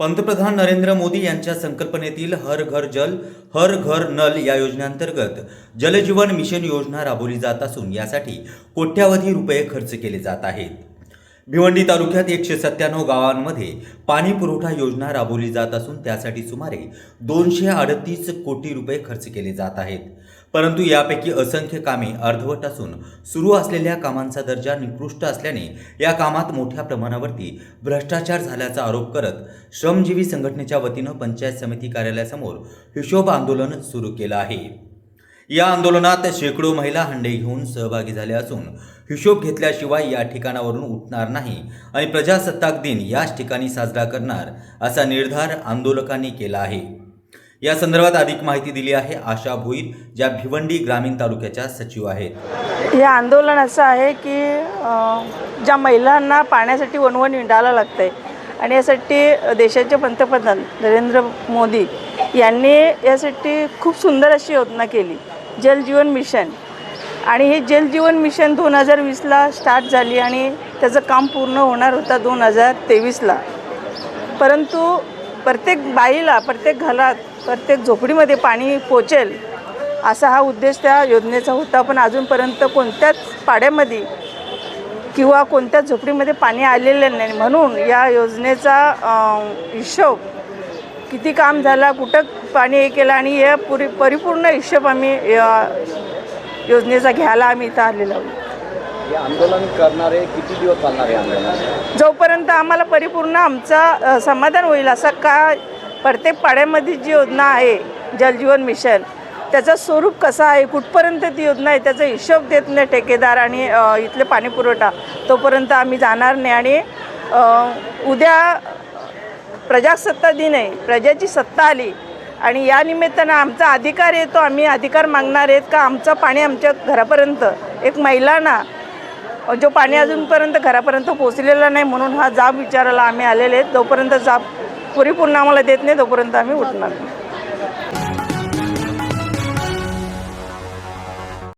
पंतप्रधान नरेंद्र मोदी यांच्या संकल्पनेतील हर घर जल हर घर नल या योजनेअंतर्गत जलजीवन मिशन योजना राबवली जात असून यासाठी कोट्यावधी रुपये खर्च केले जात आहेत. भिवंडी तालुक्यात एकशे सत्त्याण्णव गावांमध्ये पाणी पुरवठा योजना राबवली जात असून त्यासाठी सुमारे दोनशे अडतीस कोटी रुपये खर्च केले जात आहेत. परंतु यापैकी असंख्य कामे अर्धवट असून सुरू असलेल्या कामांचा दर्जा निकृष्ट असल्याने या कामात मोठ्या प्रमाणावरती भ्रष्टाचार झाल्याचा आरोप करत श्रमजीवी संघटनेच्या वतीनं पंचायत समिती कार्यालयासमोर हिशोब आंदोलन सुरू केलं आहे. या आंदोलनात शेकडो महिला हंडे घेऊन सहभागी झाल्या असून हिशोब घेतल्याशिवाय या ठिकाणावरून उठणार नाही आणि प्रजासत्ताक दिन याच ठिकाणी साजरा करणार असा निर्धार आंदोलकांनी केला आहे. या संदर्भात अधिक माहिती दिली आहे आशा भोईर ज्या भिवंडी ग्रामीण तालुक्याच्या सचिव आहेत. हे आंदोलन असं आहे की ज्या महिलांना पाण्यासाठी वणवण विंडायला लागतं आहे आणि यासाठी देशाचे पंतप्रधान नरेंद्र मोदी यांनी यासाठी खूप सुंदर अशी योजना केली जल जीवन मिशन. आणि हे जल जीवन मिशन दोन हजार वीसला स्टार्ट झाली आणि त्याचं काम पूर्ण होणार होता दोन हजार तेवीसला. परंतु प्रत्येक बाईला प्रत्येक घरात प्रत्येक झोपडीमध्ये पाणी पोचेल असा हा उद्देश त्या योजनेचा होता. पण अजूनपर्यंत कोणत्याच पाड्यामध्ये किंवा कोणत्याच झोपडीमध्ये पाणी आलेलं नाही. म्हणून या योजनेचा हिशोब किती काम झाला कुठं पाणी हे केलं आणि या पुरी परिपूर्ण हिशोब आम्ही या योजनेचा घ्यायला आम्ही इथं आलेलो आहोत. आंदोलन करणारे किती दिवस चालणार आहे आंदोलन? जोपर्यंत आम्हाला परिपूर्ण आमचा समाधान होईल असा का प्रत्येक पाड्यामध्ये जी योजना आहे जलजीवन मिशन त्याचं स्वरूप कसं आहे कुठपर्यंत ती योजना आहे त्याचा हिशोब देत नाही ठेकेदार आणि इथले पाणी पुरवठा. तोपर्यंत आम्ही जाणार नाही आणि उद्या प्रजासत्ता दिन आहे प्रजाची सत्ता आली. आणि या निमित्तानं आमचा अधिकार येतो आम्ही अधिकार मागणार आहेत का आमचं पाणी आमच्या घरापर्यंत एक महिलांना जो पाणी अजूनपर्यंत घरापर्यंत पोचलेला नाही म्हणून हा जाब विचारायला आम्ही आलेले आहेत. जोपर्यंत जाब परिपूर्ण आम्हाला देत नाही तोपर्यंत आम्ही उठणार नाही.